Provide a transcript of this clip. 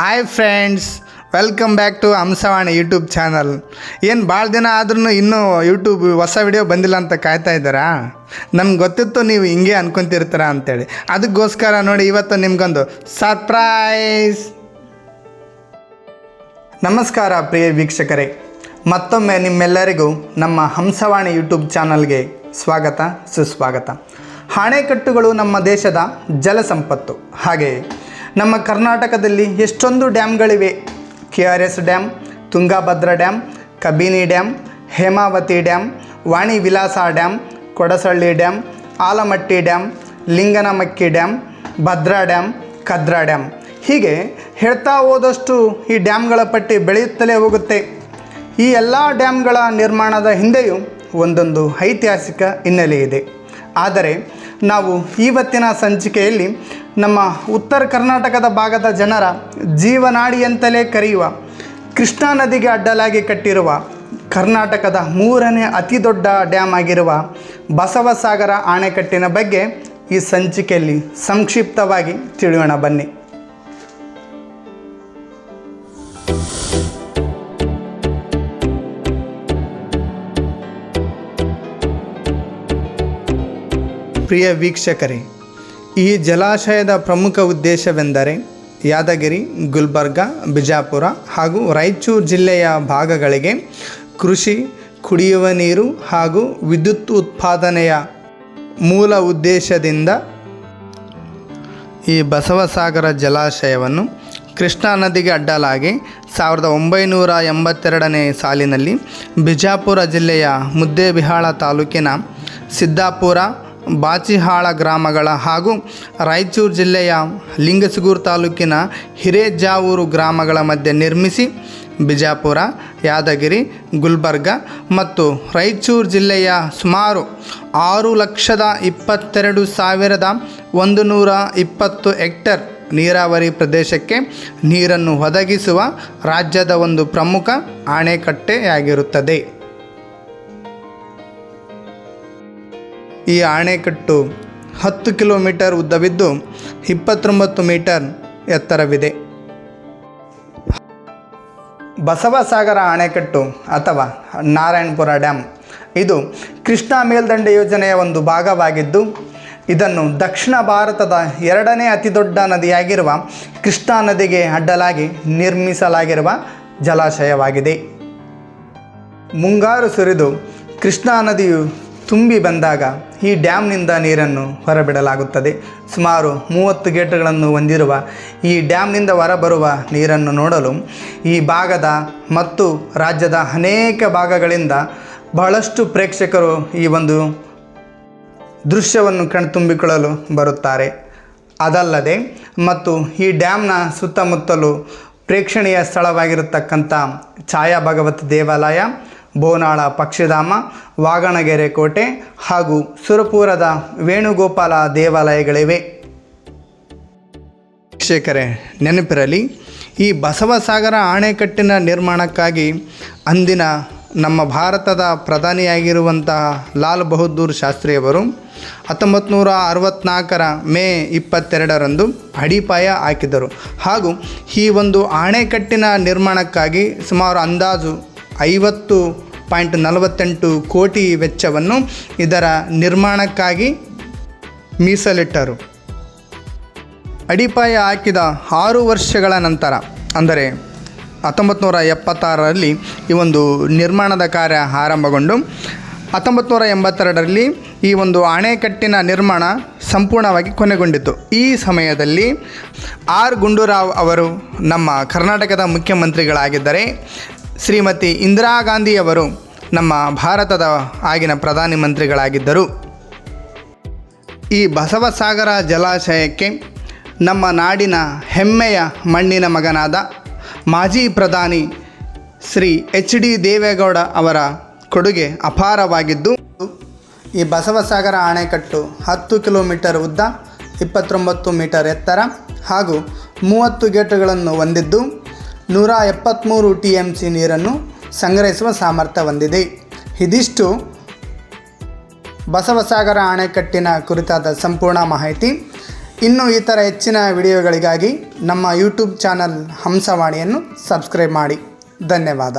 Hi friends welcome back to Hamsavani YouTube channel ಏನು ಭಾಳ ದಿನ ಆದ್ರೂ ಇನ್ನೂ ಯೂಟ್ಯೂಬ್ ಹೊಸ ವಿಡಿಯೋ ಬಂದಿಲ್ಲ ಅಂತ ಕಾಯ್ತಾ ಇದ್ದಾರಾ? ನಮ್ಗೆ ಗೊತ್ತಿತ್ತು ನೀವು ಹಿಂಗೆ ಅನ್ಕೊಂತಿರ್ತೀರ ಅಂತೇಳಿ. ಅದಕ್ಕೋಸ್ಕರ ನೋಡಿ ಇವತ್ತು ನಿಮ್ಗೊಂದು ಸರ್ಪ್ರೈಸ್ ನಮಸ್ಕಾರ ಪ್ರಿಯ ವೀಕ್ಷಕರೇ. ಮತ್ತೊಮ್ಮೆ ನಿಮ್ಮೆಲ್ಲರಿಗೂ ನಮ್ಮ ಹಂಸವಾಣಿ ಯೂಟ್ಯೂಬ್ ಚಾನಲ್ಗೆ ಸ್ವಾಗತ, ಸುಸ್ವಾಗತ. ಅಣೆಕಟ್ಟುಗಳು ನಮ್ಮ ದೇಶದ ಜಲಸಂಪತ್ತು. ಹಾಗೆಯೇ ನಮ್ಮ ಕರ್ನಾಟಕದಲ್ಲಿ ಎಷ್ಟೊಂದು ಡ್ಯಾಮ್ಗಳಿವೆ. K R S dam, Tungabhadra dam, Kabini dam, Hemavathi dam Vani Vilasa dam, Kodasalli dam, Almatti dam, Linganamakki dam, Bhadra dam, Kadra dam. ಹೀಗೆ ಹೇಳ್ತಾ ಹೋದಷ್ಟು ಈ ಡ್ಯಾಮ್ಗಳ ಪಟ್ಟಿ ಬೆಳೆಯುತ್ತಲೇ ಹೋಗುತ್ತೆ. ಈ ಎಲ್ಲ ಡ್ಯಾಮ್ಗಳ ನಿರ್ಮಾಣದ ಹಿಂದೆಯೂ ಒಂದೊಂದು ಐತಿಹಾಸಿಕ ಹಿನ್ನೆಲೆ ಇದೆ. ಆದರೆ ನಾವು ಇವತ್ತಿನ ಸಂಚಿಕೆಯಲ್ಲಿ ನಮ್ಮ ಉತ್ತರ ಕರ್ನಾಟಕದ ಭಾಗದ ಜನರ ಜೀವನಾಡಿ ಅಂತಲೇ ಕರೆಯುವ ಕೃಷ್ಣಾ ನದಿಗೆ ಅಡ್ಡಲಾಗಿ ಕಟ್ಟಿರುವ ಕರ್ನಾಟಕದ ಮೂರನೇ ಅತಿ ದೊಡ್ಡ ಡ್ಯಾಮ್ ಆಗಿರುವ ಬಸವಸಾಗರ ಅಣೆಕಟ್ಟಿನ ಬಗ್ಗೆ ಈ ಸಂಚಿಕೆಯಲ್ಲಿ ಸಂಕ್ಷಿಪ್ತವಾಗಿ ತಿಳಿಯೋಣ, ಬನ್ನಿ. ಪ್ರಿಯ ವೀಕ್ಷಕರೇ ಈ ಜಲಾಶಯದ ಪ್ರಮುಖ ಉದ್ದೇಶವೆಂದರೆ ಯಾದಗಿರಿ, ಗುಲ್ಬರ್ಗ, ಬಿಜಾಪುರ ಹಾಗೂ ರಾಯಚೂರು ಜಿಲ್ಲೆಯ ಭಾಗಗಳಿಗೆ ಕೃಷಿ, ಕುಡಿಯುವ ನೀರು ಹಾಗೂ ವಿದ್ಯುತ್ ಉತ್ಪಾದನೆಯ ಮೂಲ ಉದ್ದೇಶದಿಂದ ಈ ಬಸವಸಾಗರ ಜಲಾಶಯವನ್ನು ಕೃಷ್ಣಾ ನದಿಗೆ ಅಡ್ಡಲಾಗಿ ಸಾವಿರದ ಒಂಬೈನೂರ ಎಂಬತ್ತೆರಡನೇ ಸಾಲಿನಲ್ಲಿ ಬಿಜಾಪುರ ಜಿಲ್ಲೆಯ ಮುದ್ದೇಬಿಹಾಳ ತಾಲೂಕಿನ ಸಿದ್ದಾಪುರ ಬಾಚಿಹಾಳ ಗ್ರಾಮಗಳ ಹಾಗೂ ರಾಯಚೂರು ಜಿಲ್ಲೆಯ ಲಿಂಗಸಗೂರು ತಾಲೂಕಿನ ಹಿರೇಜಾವೂರು ಗ್ರಾಮಗಳ ಮಧ್ಯೆ ನಿರ್ಮಿಸಿ ಬಿಜಾಪುರ, ಯಾದಗಿರಿ, ಗುಲ್ಬರ್ಗ ಮತ್ತು ರಾಯಚೂರು ಜಿಲ್ಲೆಯ ಸುಮಾರು ಆರು ಲಕ್ಷದ ಇಪ್ಪತ್ತೆರಡು ಸಾವಿರದ ಒಂದು ನೂರ ಇಪ್ಪತ್ತು ಹೆಕ್ಟರ್ ನೀರಾವರಿ ಪ್ರದೇಶಕ್ಕೆ ನೀರನ್ನು ಒದಗಿಸುವ ರಾಜ್ಯದ ಒಂದು ಪ್ರಮುಖ ಅಣೆಕಟ್ಟೆಯಾಗಿರುತ್ತದೆ ಈ ಅಣೆಕಟ್ಟು ಹತ್ತು ಕಿಲೋಮೀಟರ್ ಉದ್ದವಿದ್ದು ಇಪ್ಪತ್ತೊಂಬತ್ತು ಮೀಟರ್ ಎತ್ತರವಿದೆ. ಬಸವಸಾಗರ ಅಣೆಕಟ್ಟು ಅಥವಾ ನಾರಾಯಣಪುರ ಡ್ಯಾಮ್ ಇದು ಕೃಷ್ಣಾ ಮೇಲ್ದಂಡೆ ಯೋಜನೆಯ ಒಂದು ಭಾಗವಾಗಿದ್ದು, ಇದನ್ನು ದಕ್ಷಿಣ ಭಾರತದ ಎರಡನೇ ಅತಿದೊಡ್ಡ ನದಿಯಾಗಿರುವ ಕೃಷ್ಣಾ ನದಿಗೆ ಅಡ್ಡಲಾಗಿ ನಿರ್ಮಿಸಲಾಗಿರುವ ಜಲಾಶಯವಾಗಿದೆ. ಮುಂಗಾರು ಸುರಿದು ಕೃಷ್ಣಾ ನದಿಯು ತುಂಬಿ ಬಂದಾಗ ಈ ಡ್ಯಾಮ್ನಿಂದ ನೀರನ್ನು ಹೊರಬಿಡಲಾಗುತ್ತದೆ. ಸುಮಾರು ಮೂವತ್ತು ಗೇಟ್ಗಳನ್ನು ಹೊಂದಿರುವ ಈ ಡ್ಯಾಮ್ನಿಂದ ಹೊರಬರುವ ನೀರನ್ನು ನೋಡಲು ಈ ಭಾಗದ ಮತ್ತು ರಾಜ್ಯದ ಅನೇಕ ಭಾಗಗಳಿಂದ ಬಹಳಷ್ಟು ಪ್ರೇಕ್ಷಕರು ಈ ಒಂದು ದೃಶ್ಯವನ್ನು ಕಣ್ತುಂಬಿಕೊಳ್ಳಲು ಬರುತ್ತಾರೆ. ಅದಲ್ಲದೆ ಮತ್ತು ಈ ಡ್ಯಾಮ್ನ ಸುತ್ತಮುತ್ತಲು ಪ್ರೇಕ್ಷಣೀಯ ಸ್ಥಳವಾಗಿರತಕ್ಕಂಥ ಛಾಯಾ ಭಗವತ್ ದೇವಾಲಯ ಬೋನಾಳ ಪಕ್ಷಿಧಾಮ, ವಾಗಣಗೆರೆ ಕೋಟೆ ಹಾಗೂ ಸುರಪುರದ ವೇಣುಗೋಪಾಲ ದೇವಾಲಯಗಳಿವೆ. ವೀಕ್ಷಕರೇ, ನೆನಪಿರಲಿ, ಈ ಬಸವಸಾಗರ ಅಣೆಕಟ್ಟಿನ ನಿರ್ಮಾಣಕ್ಕಾಗಿ ಅಂದಿನ ನಮ್ಮ ಭಾರತದ ಪ್ರಧಾನಿಯಾಗಿರುವಂತಹ ಲಾಲ್ ಬಹದ್ದೂರ್ ಶಾಸ್ತ್ರಿಯವರು ಹತ್ತೊಂಬತ್ತು ನೂರ ಅರವತ್ತ್ನಾಲ್ಕರ ಮೇ ಇಪ್ಪತ್ತೆರಡರಂದು ಅಡಿಪಾಯ ಹಾಕಿದರು. ಹಾಗೂ ಈ ಒಂದು ಅಣೆಕಟ್ಟಿನ ನಿರ್ಮಾಣಕ್ಕಾಗಿ ಸುಮಾರು ಅಂದಾಜು ಐವತ್ತು ಪಾಯಿಂಟ್ ನಲವತ್ತೆಂಟು ಕೋಟಿ ವೆಚ್ಚವನ್ನು ಇದರ ನಿರ್ಮಾಣಕ್ಕಾಗಿ ಮೀಸಲಿಟ್ಟರು. ಅಡಿಪಾಯ ಹಾಕಿದ ಆರು ವರ್ಷಗಳ ನಂತರ, ಅಂದರೆ ಹತ್ತೊಂಬತ್ತು ನೂರ ಎಪ್ಪತ್ತಾರರಲ್ಲಿ ಈ ಒಂದು ನಿರ್ಮಾಣದ ಕಾರ್ಯ ಆರಂಭಗೊಂಡು ಹತ್ತೊಂಬತ್ತು ನೂರ ಎಂಬತ್ತೆರಡರಲ್ಲಿ ಈ ಒಂದು ಅಣೆಕಟ್ಟಿನ ನಿರ್ಮಾಣ ಸಂಪೂರ್ಣವಾಗಿ ಕೊನೆಗೊಂಡಿತು. ಈ ಸಮಯದಲ್ಲಿ ಆರ್ ಗುಂಡೂರಾವ್ ಅವರು ನಮ್ಮ ಕರ್ನಾಟಕದ ಮುಖ್ಯಮಂತ್ರಿಗಳಾಗಿದ್ದರೆ ಶ್ರೀಮತಿ ಇಂದಿರಾ ಗಾಂಧಿಯವರು ನಮ್ಮ ಭಾರತದ ಆಗಿನ ಪ್ರಧಾನಿ ಮಂತ್ರಿಗಳಾಗಿದ್ದರು. ಈ ಬಸವಸಾಗರ ಜಲಾಶಯಕ್ಕೆ ನಮ್ಮ ನಾಡಿನ ಹೆಮ್ಮೆಯ ಮಣ್ಣಿನ ಮಗನಾದ ಮಾಜಿ ಪ್ರಧಾನಿ ಶ್ರೀ ಎಚ್ ಡಿ ದೇವೇಗೌಡ ಅವರ ಕೊಡುಗೆ ಅಪಾರವಾಗಿದ್ದು, ಈ ಬಸವಸಾಗರ ಅಣೆಕಟ್ಟು ಹತ್ತು ಕಿಲೋಮೀಟರ್ ಉದ್ದ ಇಪ್ಪತ್ತೊಂಬತ್ತು ಮೀಟರ್ ಎತ್ತರ ಹಾಗೂ ಮೂವತ್ತು ಗೇಟುಗಳನ್ನು ಹೊಂದಿದ್ದು ನೂರ ಎಪ್ಪತ್ತ್ಮೂರು ಟಿ ಎಂ ಸಿ ನೀರನ್ನು ಸಂಗ್ರಹಿಸುವ ಸಾಮರ್ಥ್ಯ ಹೊಂದಿದೆ. ಇದಿಷ್ಟು ಬಸವಸಾಗರ ಅಣೆಕಟ್ಟಿನ ಕುರಿತಾದ ಸಂಪೂರ್ಣ ಮಾಹಿತಿ. ಇನ್ನು ಈ ಹೆಚ್ಚಿನ ವಿಡಿಯೋಗಳಿಗಾಗಿ ನಮ್ಮ ಯೂಟ್ಯೂಬ್ ಚಾನಲ್ ಹಂಸವಾಣಿಯನ್ನು ಸಬ್ಸ್ಕ್ರೈಬ್ ಮಾಡಿ. ಧನ್ಯವಾದ.